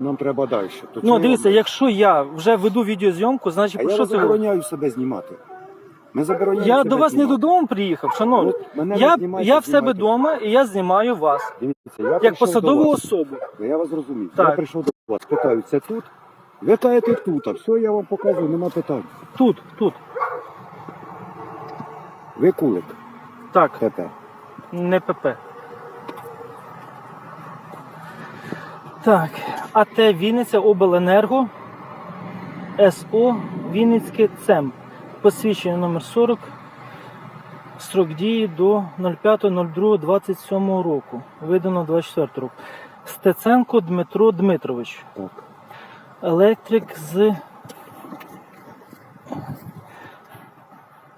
Нам треба далі. То Ну дивіться, ми- якщо я вже веду відеозйомку, значить а про я що це говорить? забороняю себе знімати. Ми забороняємо Я себе до вас не знімати. додому приїхав, шановні. От мене Я, знімайте, я в себе знімайте. вдома і я знімаю вас Дивіться, я як прийшов до посадову вас. особу. Я вас зрозумів. Я прийшов до вас, питаю, це тут? Ви кажете тут, а все, я вам показую, нема питань. Тут, тут. Ви кулик, Так, ПП. не ПП. Так, АТ Вінниця Обленерго СО Вінницьке ЦЕМ. Посвідчення номер 40. Строк дії до 05.02.27 року. Видано 24 року. Стеценко Дмитро Дмитрович. Так. Електрик з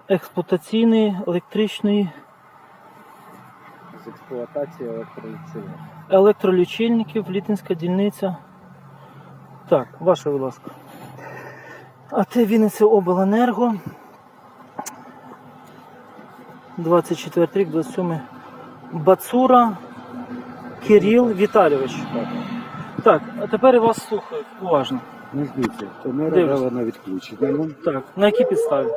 експлуатаційної електричної З експлуатації електроліцини. електролічильників, Літинська дільниця. Так, ваше, будь ласка. А це Вінниця Обленерго. 24 рік, 27. Бацура Кирил Віталійович. Так. Так, а тепер я вас слухаю уважно. Ж дивіться, то не Дивлюсь. радила на відключення. Так, на якій підставі?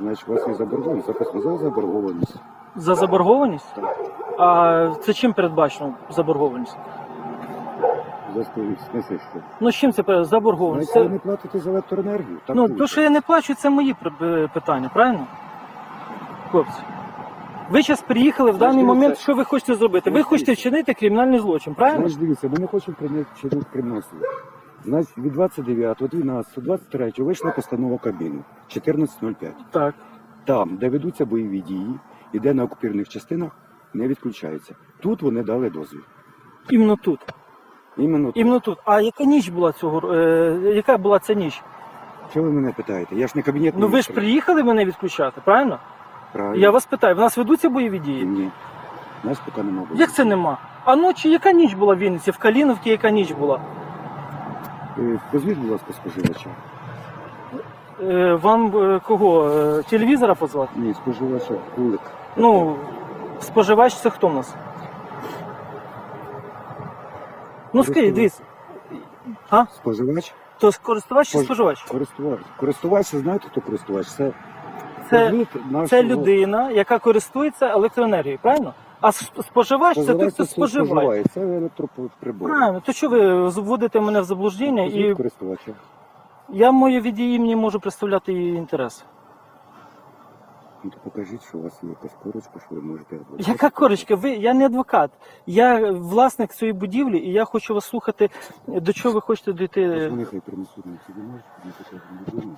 значить, у вас є заборгованість, записано за заборгованість. За заборгованість? Так. А це чим передбачено заборгованість? Смислі, що? Ну з чим це заборгованість? Значить, ви не платите за електроенергію? Так ну, то, що я не плачу, це мої е, питання, правильно? Хлопці. Ви зараз приїхали в даний момент, що ви хочете зробити? Ви хочете вчинити кримінальний злочин, правильно? Значить, дивіться, ми не хочемо прийняти чинити кримінальство. Значить, від 29, 12, 23 вийшла постанова Кабміну 14.05. Так. Там, де ведуться бойові дії і де на окупованих частинах не відключається. Тут вони дали дозвіл. Іменно тут. Іменно тут. Іменно тут. А яка ніч була цього? Е, яка була ця ніч? Що ви мене питаєте? Я ж не кабінет. Ну ви ж приїхали мене відключати, правильно? Правильно. Я вас питаю, в нас ведуться бойові дії? Ні. Нас поки нема. бойових. Як це нема? А ночі яка ніч була в Вінниці? В Каліновці яка ніч була? Е, Позвіть, будь ласка, споживача. Е, вам е, кого? Е, телевізора позвати? Ні, споживача, кулик. Ну, споживач це хто в нас? Ну скажіть, дивіться. А? Споживач? То користувач чи Спож- споживач? Користувач. Користувач, знаєте, хто користувач? Це, Це, нашого- це людина, яка користується електроенергією, правильно? А споживач це той, Споживач хто це споживає. споживає. Це електроприбор. Правильно, то що ви вводите мене в заблуждення і користувача. я мою від її імені можу представляти її інтерес. Ну, то покажіть, що у вас є якась корочка, що ви можете. Яка корочка? Ви я не адвокат. Я власник цієї будівлі, і я хочу вас слухати. До чого ви хочете дійти? Вони хай принесуть на ці бумажки, ми покажемо людину.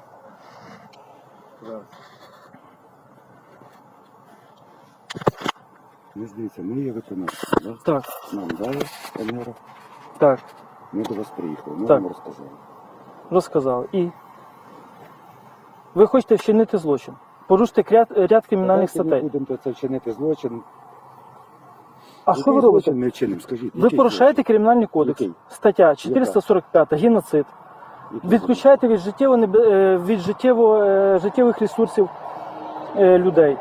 Не здається, ми є виконавці. Да? Так, Нам дали камеру, так, ми до вас приїхали, ми Так. вам розказали. розказали. І ви хочете вчинити злочин, порушити ряд, ряд кримінальних Давайте статей. Ми будемо це вчинити злочин. А що ви робите? ми вчинимо, скажіть. Ви який порушаєте кримінальний кодекс. Який? Стаття 445 геноцид. Який Відключаєте від життєво небе- е, від життєво, е, життєвих ресурсів е, людей.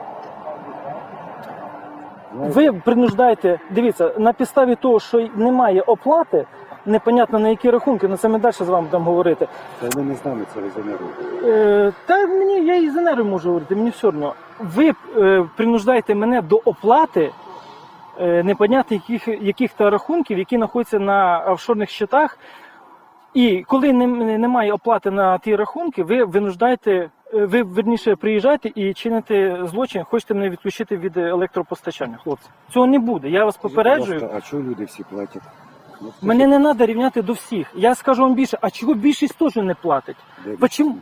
Ви принуждаєте, дивіться, на підставі того, що немає оплати, непонятно на які рахунки, на це ми далі з вами будемо говорити. Це ви не з нами це резонерує. Е, та мені я і з можу говорити, мені все одно. Ви е, принуждаєте мене до оплати е, непонятно яких, яких то рахунків, які знаходяться на офшорних щитах. І коли не- немає оплати на ті рахунки, ви винуждаєте, е, ви верніше приїжджаєте і чините злочин, хочете мене відключити від електропостачання, хлопці. Цього не буде. Я вас попереджую. А чого люди всі платять? Ну, скажіть, Мене не треба рівняти до всіх. Я скажу вам більше, а чого більшість теж не платить? де почему?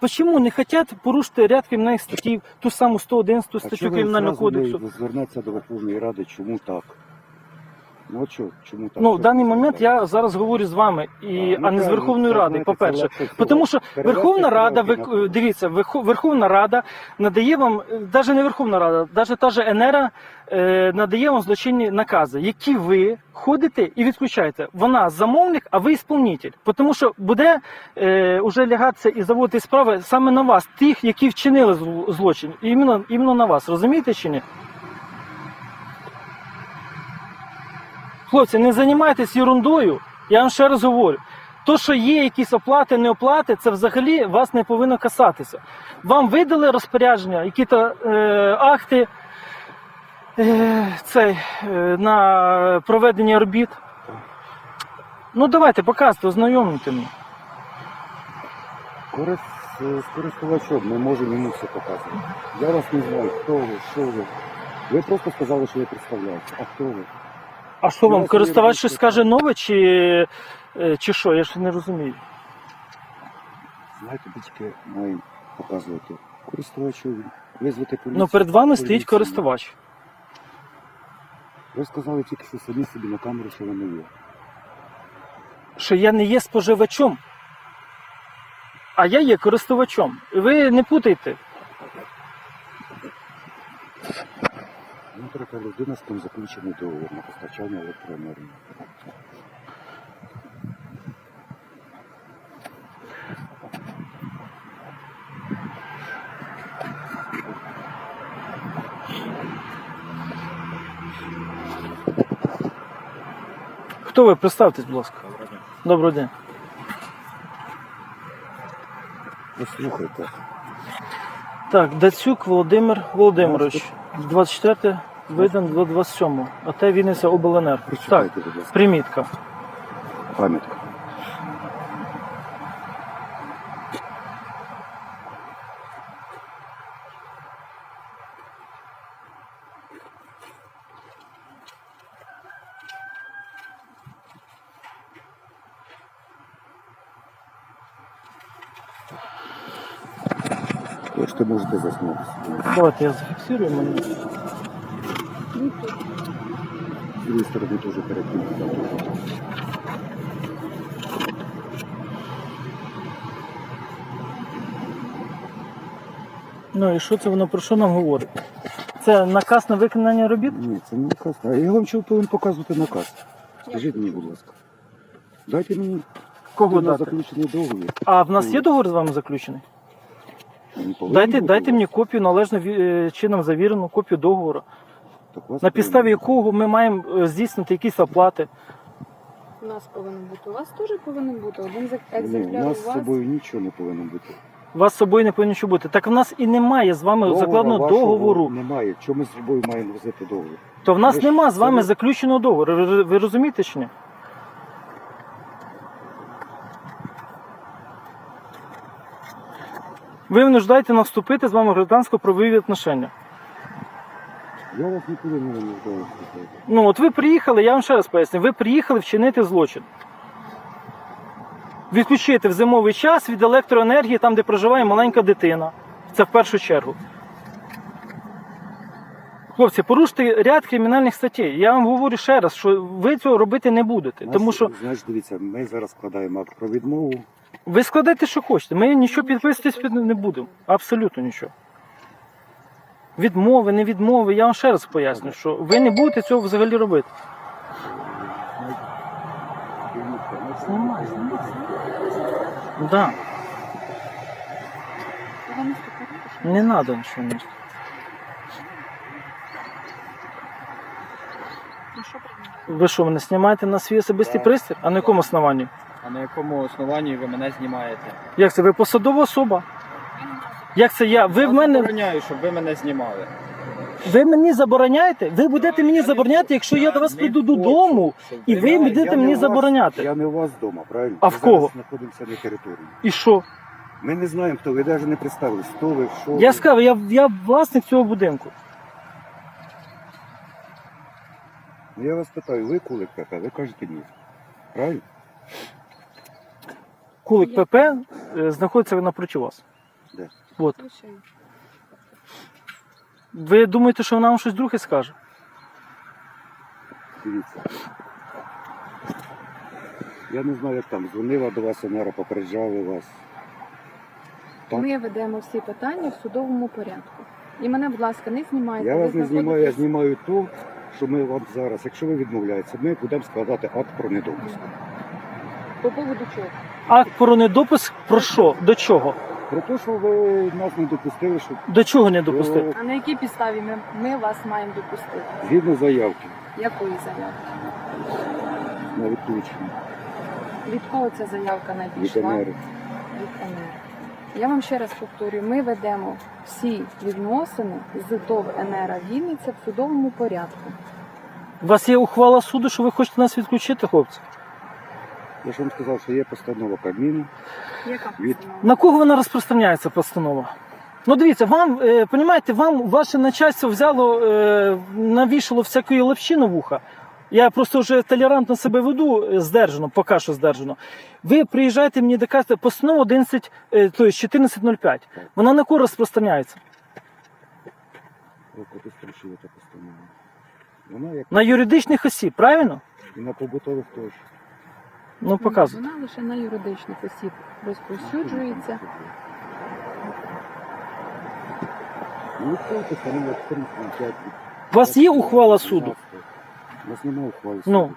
Почему не хотят порушити ряд кримінальних статтів, ту саму 111 А статтю чого ви Кримінального не кодексу? звернеться до Верховної Ради, чому так? Ну, от чому так? Ну, в даний момент я зараз говорю з вами, і, А, ну, а не з правильно, Верховною Радою, по-перше. Тому що Верховна Рада, ви, дивіться, Верхо- Верховна Рада надає вам, навіть не Верховна Рада, навіть та же Енера е, надає вам злочинні накази, які ви ходите і відключаєте. Вона замовник, а ви ісполнитель. Тому що буде е, уже лягатися і заводити справи саме на вас, тих, які вчинили зл- злочин. Іменно, іменно на вас. Розумієте чи ні? Хлопці, не займайтесь ерундою. Я вам ще раз говорю. То, що є якісь оплати, не оплати, це взагалі вас не повинно касатися. Вам видали розпорядження, які-то е, акти е, цей, е, на проведення робіт. Ну давайте, показуйте, ознайомлюйте мене. Корис... е, З користувачом ми можемо йому все показувати. Я вас не знаю, хто ви, що ви. Ви просто сказали, що ви представляєте. А хто ви? А що вам, користувач щось скаже нове, чи, е, чи що? Я ж не розумію. Знаєте, батьки маємо показувати користувачові. Визвати поліцію. Ну перед вами стоїть користувач. Ви сказали тільки що самі собі на камеру, що ви не є. що я не є споживачом, а я є користувачом. Ви не путайте. Ну, така людина, з ким заключений договір на постачання електроенергії. Хто ви? Представтесь, будь ласка. Доброго дня. Послухайте, Так, Дацюк Володимир Володимирович. 24 видан до 27. А те Вінниця обленер. Так, прочитайте, будь ласка, примітка. пам'ятка. Хочете, можете заснутися. Давайте я зафіксую мене. З другої сторони теж перекинути. Ну і що це воно про що нам говорить? Це наказ на виконання робіт? Ні, це не наказ. А я вам чого повинен показувати наказ? Скажіть мені, будь ласка. Дайте мені Кого на дати? заключений договір. А в нас є договір з вами заключений? Він повинен Дайте, бути дайте вас. мені копію належно ві- е, чином завірену копію договору, на підставі якого ми маємо е, здійснити якісь оплати. У нас повинен бути. У вас теж повинен бути. Один Ні, екземпляр у у нас з собою нічого не повинно бути. У вас з собою не повинно нічого бути. Так в нас і немає з вами Договора вашого договору. Немає. Чому ми з собою маємо взяти договір? То в нас Ви ж нема з вами самі- заключеного договору. Ви, ви розумієте чи ні? Ви нуждаєте нам вступити з вами в граждансько-правові відношення. Я вас нікуди не винуждаю. Ну от ви приїхали, я вам ще раз поясню, ви приїхали вчинити злочин. Відключити в зимовий час від електроенергії там, де проживає маленька дитина. Це в першу чергу. Хлопці, поруште ряд кримінальних статей. Я вам говорю ще раз, що ви цього робити не будете. Нас, Тому що Знаєш, дивіться, ми зараз складаємо акт про відмову. ви складайте, що хочете. Ми нічого підписуватись не будемо. Абсолютно нічого. Відмови, не відмови. Я вам ще раз поясню, що ви не будете цього взагалі робити. Да, не треба нічого. прийняти? Ви що, мене знімаєте на свій особистий пристрій? А на якому основанні? А на якому основанні ви мене знімаєте? Як це? Ви посадова особа? Як це я? Ви в Я мене забороняю, щоб ви мене знімали. ви мені забороняєте? Ви будете мені забороняти, якщо я до вас прийду додому і ви будете мені забороняти. Я не у вас вдома, правильно? А Ми в кого? зараз знаходимося на території. І що? Ми не знаємо, хто ви навіть не представились. Хто ви, що Я ви. сказав, я, я власник цього будинку. Ну, я вас питаю, ви кулик ПП? Ви кажете ні. Правильно? Кулик ПП е, знаходиться напроти вас. Де? От. Ви думаєте, що вона вам щось друге скаже? Дивіться. Я не знаю, як там дзвонила до вас Енера, попереджали вас. Так. Ми ведемо всі питання в судовому порядку. І мене, будь ласка, не знімайте. Я Ви вас не знімаю, я знаходитесь- знімаю то, що ми вам зараз, якщо ви відмовляєтеся, ми будемо складати акт про недопуск. По поводу чого? Акт про недопуск про що? До чого? Про те, що ви нас не допустили, що До чого не допустити? А на якій підставі ми, ми вас маємо допустити? згідно заявки Якої заявки? на відключення. Від кого ця заявка надійшла? Лікарнери. Від НР. Я вам ще раз повторюю, ми ведемо всі відносини з ТОВ НР Вінниця в судовому порядку. У вас є ухвала суду, що ви хочете нас відключити, хлопці? Я ж вам сказав, що є постанова Кабміну. Яка Від- На кого вона розпространяється постанова? Ну дивіться, вам, е, понімаєте, вам ваше начальство взяло, е, навішало всякої лапші на вуха. Я просто вже толерантно себе веду, е, здержано, поки що здержано. Ви приїжджаєте мені доказати постанова 11, е, тобто 14.05. Вона на кого розпространяється? Постанова. Вона як На юридичних осіб, правильно? і на побутових теж. Ну, показуйте. Вона лише на юридичних осіб розповсюджується. Ну, це постанова 14.05. У вас є ухвала суду? У нас немає ухвали Ну, суду.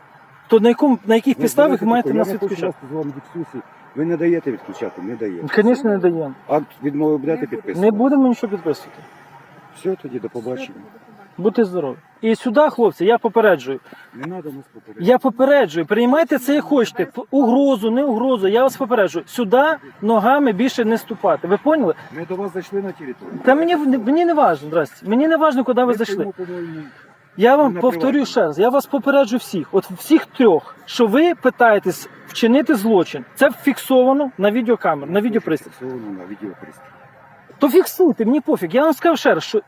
То на, якому, на яких підставах знаєте ви маєте нас Я не відключати? вести з вами дискусії. Ви не даєте відключати, не даєте. Звісно, не даємо. Акт відмови будете підписувати? Не будемо нічого підписувати. Все, тоді до побачення. Будьте здорові. І сюди, хлопці, я попереджую. Не треба нас попередити. Я попереджую, приймайте це як хочете. П- Угрозу, не угрозу. Я вас попереджую. Сюди ногами більше не ступати. Ви поняли? Ми до вас зайшли на територію. Та мені, мені не важно, здрасте. Мені не важно, куди ви зайшли. Я вам на повторю приватному. ще раз, я вас попереджу всіх, от всіх трьох, що ви питаєтесь вчинити злочин. Це фіксовано на відеокамеру, на відеопристрій. Фіксовано на відеопристрій. То фіксуйте, мені пофіг. Я вам скажу ще раз, що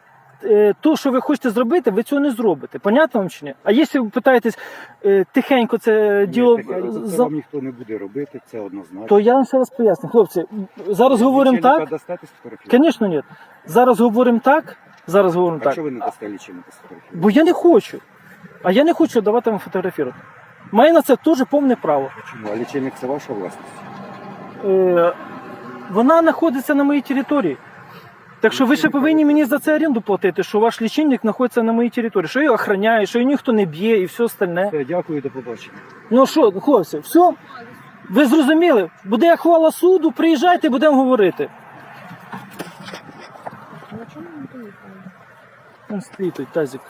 то, що ви хочете зробити, ви цього не зробите. Понятно вам чи ні? А якщо ви питаєтесь е, тихенько це діло, тихенько це за- вам ніхто не буде робити, це однозначно. то я вам ще раз поясню. Хлопці, зараз говоримо так. Звісно, ні. Зараз говоримо так. Зараз говоримо А так. чого ви не дасте лічильника сфотографувати? Бо я не хочу. А я не хочу давати вам фотографувати. Має на це теж повне право. Чому? А лічильник це ваша власність? Е, вона знаходиться на моїй території. Так що ви ще повинні мені за це оренду платити, що ваш лічильник знаходиться на моїй території, що його охороняє, що її ніхто не б'є і все остальне. Все, дякую, до побачення. Ну що, хлопці, все? Ви зрозуміли? Буде хвала суду, приїжджайте, будемо говорити. На чому? Вон стоїть тазик.